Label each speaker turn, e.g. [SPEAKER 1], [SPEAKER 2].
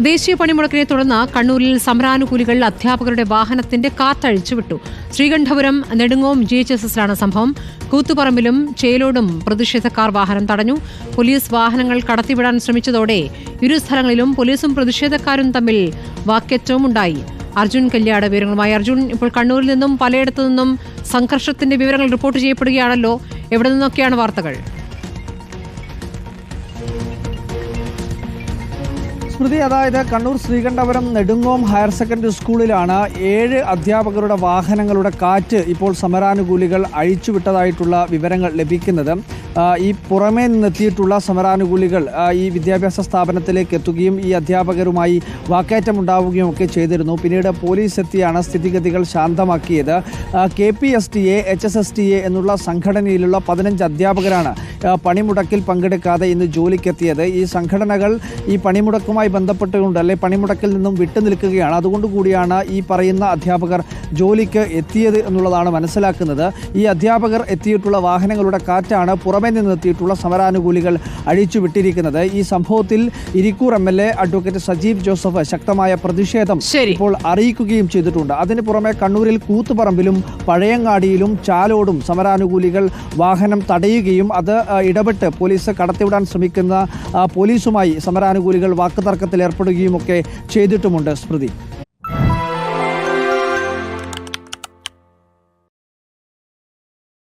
[SPEAKER 1] ദേശീയ പണിമുടക്കിനെ തുടർന്ന് കണ്ണൂരിൽ സമരാനുകൂലികൾ അധ്യാപകരുടെ വാഹനത്തിന്റെ കാത്തഴിച്ചു വിട്ടു Sreekandapuram Nedungome G H S എസിലാണ് സംഭവം. കൂത്തുപറമ്പിലും ചേലോടും പ്രതിഷേധക്കാർ വാഹനം തടഞ്ഞു. പോലീസ് വാഹനങ്ങൾ കടത്തിവിടാൻ ശ്രമിച്ചതോടെ ഇരു സ്ഥലങ്ങളിലും പോലീസും പ്രതിഷേധക്കാരും തമ്മിൽ വാക്കേറ്റവും ഉണ്ടായി അർജുൻ കല്യാട് വിവരങ്ങളുമായി. അർജുൻ ഇപ്പോൾ കണ്ണൂരിൽ നിന്നും പലയിടത്തു നിന്നും സംഘർഷത്തിന്റെ വിവരങ്ങൾ റിപ്പോർട്ട് ചെയ്യപ്പെടുകയാണല്ലോ. എവിടെ നിന്നൊക്കെയാണ് വാർത്തകൾ?
[SPEAKER 2] സ്മൃതി അതായത് കണ്ണൂർ ശ്രീകണ്ഠപുരം നെടുങ്ങോം ഹയർ സെക്കൻഡറി സ്കൂളിലാണ് ഏഴ് അധ്യാപകരുടെ വാഹനങ്ങളുടെ കാറ്റ് ഇപ്പോൾ സമരാനുകൂലികൾ അഴിച്ചുവിട്ടതായിട്ടുള്ള വിവരങ്ങൾ ലഭിക്കുന്നത്. ഈ പുറമേ നിന്നെത്തിയിട്ടുള്ള സമരാനുകൂലികൾ ഈ വിദ്യാഭ്യാസ സ്ഥാപനത്തിലേക്ക് എത്തുകയും ഈ അധ്യാപകരുമായി വാക്കേറ്റം ഉണ്ടാവുകയും ഒക്കെ ചെയ്തിരുന്നു. പിന്നീട് പോലീസ് എത്തിയാണ് സ്ഥിതിഗതികൾ ശാന്തമാക്കിയത്. K P S T A H S S T A എന്നുള്ള സംഘടനയിലുള്ള പതിനഞ്ച് അധ്യാപകരാണ് പണിമുടക്കിൽ പങ്കെടുക്കാതെ ഇന്ന് ജോലിക്കെത്തിയത്. ഈ സംഘടനകൾ ഈ പണിമുടക്കുമായി ബന്ധപ്പെട്ടുകൊണ്ട് അല്ലെ പണിമുടക്കിൽ നിന്നും വിട്ടുനിൽക്കുകയാണ് അതുകൊണ്ട് കൂടിയാണ് ഈ പറയുന്ന അധ്യാപകർ ജോലിക്ക് എത്തിയത് എന്നുള്ളതാണ് മനസ്സിലാക്കുന്നത്. ഈ അധ്യാപകർ എത്തിയിട്ടുള്ള വാഹനങ്ങളുടെ കാറ്റാണ് പുറമേ നിന്നെത്തിയിട്ടുള്ള സമരാനുകൂലികൾ അഴിച്ചു വിട്ടിരിക്കുന്നത്. ഈ സംഭവത്തിൽ Irikkur M L A advocate Sajeev Joseph ശക്തമായ പ്രതിഷേധം ഇപ്പോൾ അറിയിക്കുകയും ചെയ്തിട്ടുണ്ട്. അതിന് പുറമെ കണ്ണൂരിൽ കൂത്തുപറമ്പിലും പഴയങ്ങാടിയിലും ചാലോടും സമരാനുകൂലികൾ വാഹനം തടയുകയും അത് ഇടപെട്ട് പോലീസ് കടത്തിവിടാൻ ശ്രമിക്കുന്ന പോലീസുമായി സമരാനുകൂലികൾ ഒക്കെ ചെയ്തിട്ടുമുണ്ട് സ്മൃതി.